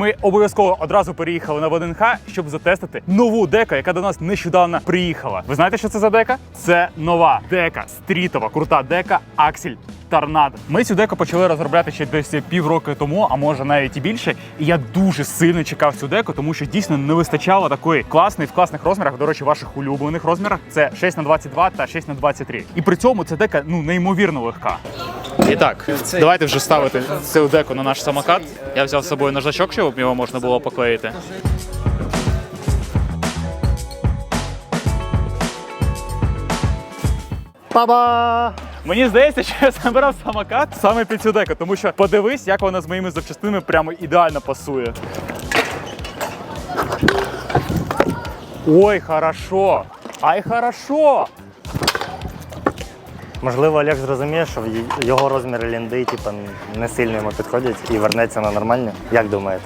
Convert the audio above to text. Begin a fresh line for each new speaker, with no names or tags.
Ми обов'язково одразу переїхали на ВДНХ, щоб затестити нову дека, яка до нас нещодавно приїхала. Ви знаєте, що це за дека? Це нова дека, стрітова, крута дека Аксель. Торнадо. Ми цю деку почали розробляти ще десь півроку тому, а може навіть і більше. І я дуже сильно чекав цю деку, тому що дійсно не вистачало такої класної в класних розмірах. До речі, ваших улюблених розмірах це 6 на 22 та 6 на 23. І при цьому ця дека ну неймовірно легка. І так, давайте вже ставити цю деку на наш самокат. Я взяв з собою наждачок, щоб його можна було поклеїти.
Па-ба!
Мені здається, що я забирав самокат саме під цю деку, тому що подивись, як вона з моїми запчастинами прямо ідеально пасує. Ой, хорошо! Ай, хорошо!
Можливо, Олег зрозуміє, що його розміри лінди типу, не сильно йому підходять і вернеться на нормальні. Як думаєте?